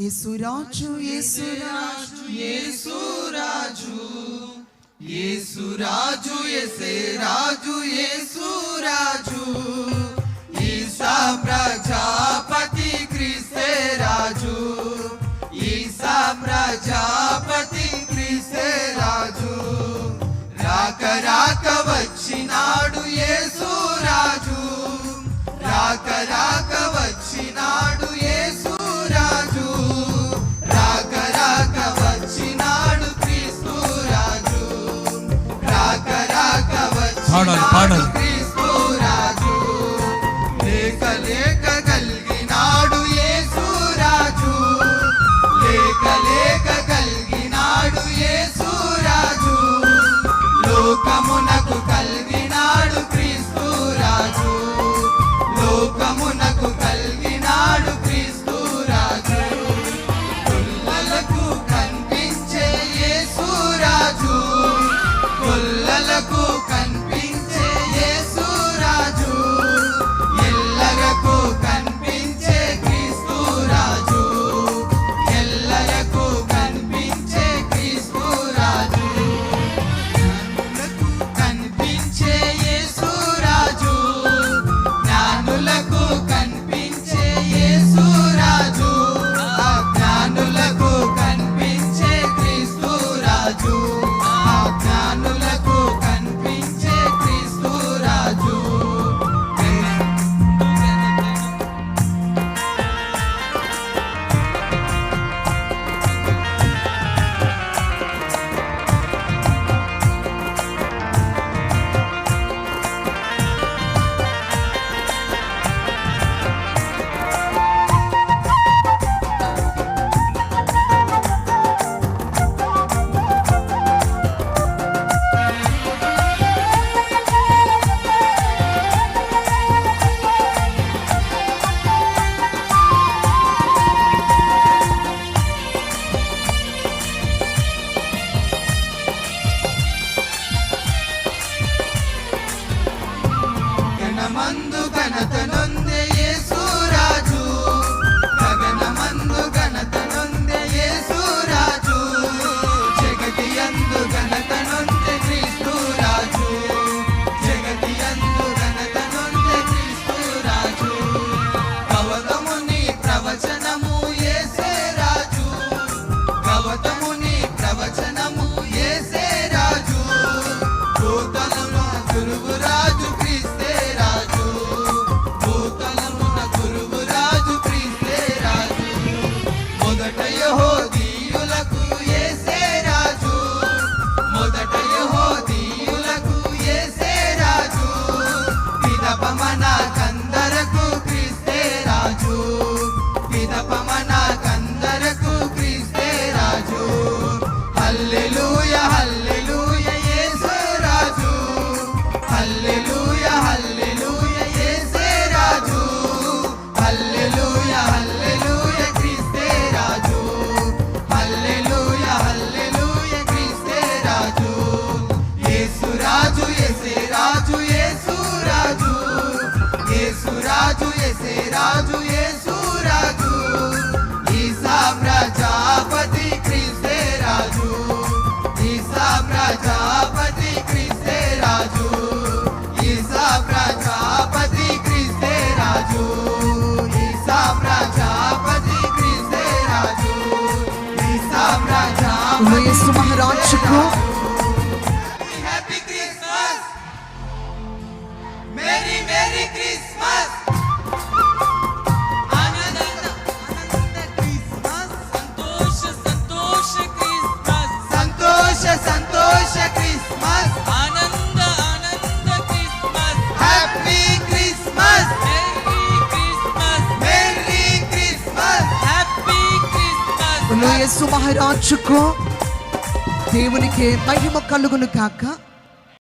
Isurachu, Isurachu, Isurachu, Isurachu, Isurachu, Isurachu, E பாடல் பாடல் చేసే రాజు యేసు రాజు. ఈసా ప్రజాపతి క్రీస్తే రాజు. ఈసా ప్రజాపతి క్రీస్తే రాజు. ఈసా ప్రజాపతి క్రీస్తే రాజు. ఈసా ప్రజాపతి క్రీస్తే రాజు. ఈసా ప్రజాపతి మహారాజ్ స్తోత్రము యేసు మహారాజుకు దేవునికి మహిమ కలుగును కాక